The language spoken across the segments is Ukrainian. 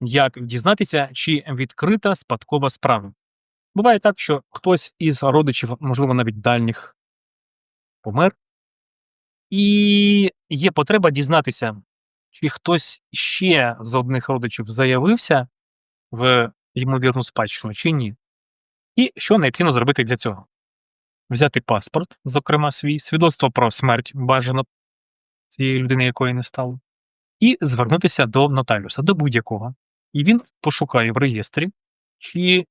Як дізнатися, чи відкрита спадкова справа? Буває так, що хтось із родичів, можливо, навіть дальніх, помер, і є потреба дізнатися, чи хтось ще з одних родичів заявився в ймовірну спадщину, чи ні. І що необхідно зробити для цього? Взяти паспорт, зокрема свій, свідоцтво про смерть бажано цієї людини, якої не стало, і звернутися до нотаріуса, до будь-якого. І він пошукає в реєстрі, чи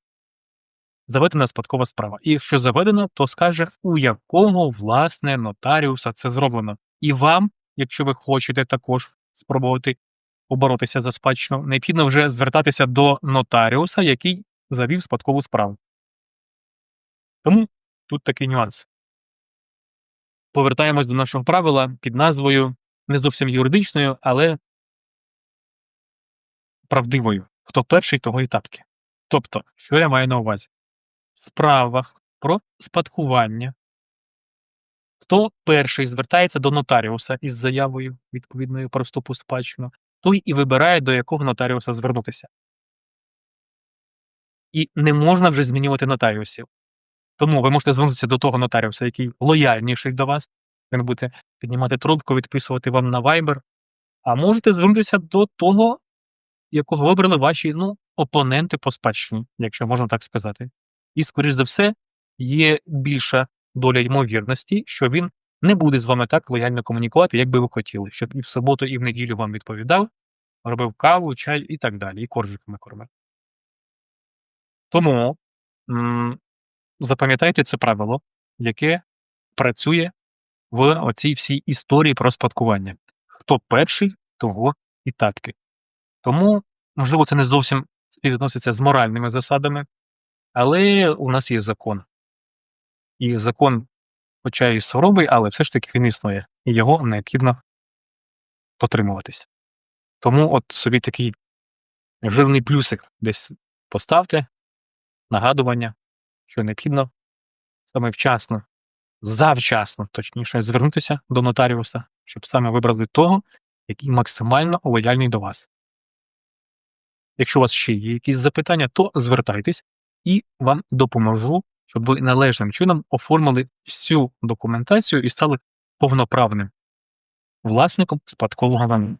заведена спадкова справа. І якщо заведено, то скаже, у якого власне нотаріуса це зроблено. І вам, якщо ви хочете також спробувати поборотися за спадщину, необхідно вже звертатися до нотаріуса, який завів спадкову справу. Тому тут такий нюанс. Повертаємось до нашого правила під назвою не зовсім юридичною, але правдивою. Хто перший, того і. Тобто, що я маю на увазі? В справах про спадкування. Хто перший звертається до нотаріуса із заявою відповідною про вступ у спадщину, той і вибирає, до якого нотаріуса звернутися. І не можна вже змінювати нотаріусів. Тому ви можете звернутися до того нотаріуса, який лояльніший до вас. Він буде піднімати трубку, відписувати вам на Viber. А можете звернутися до того, якого вибрали ваші ну, опоненти по спадщині, якщо можна так сказати. І, скоріш за все, є більша доля ймовірності, що він не буде з вами так лояльно комунікувати, як би ви хотіли, щоб і в суботу, і в неділю вам відповідав, робив каву, чай і так далі, і коржиками кормив. Тому м, запам'ятайте це правило, яке працює в оцій всій історії про спадкування. Хто перший, того і татки. Тому, можливо, це не зовсім співвідноситься з моральними засадами, але у нас є закон. І закон, хоча і суровий, але все ж таки він існує, і його необхідно дотримуватись. Тому от собі такий жирний плюсик десь поставте, нагадування, що необхідно саме вчасно, завчасно, точніше, звернутися до нотаріуса, щоб саме вибрали того, який максимально лояльний до вас. Якщо у вас ще є якісь запитання, то звертайтесь і вам допоможу, щоб ви належним чином оформили всю документацію і стали повноправним власником спадкового майна.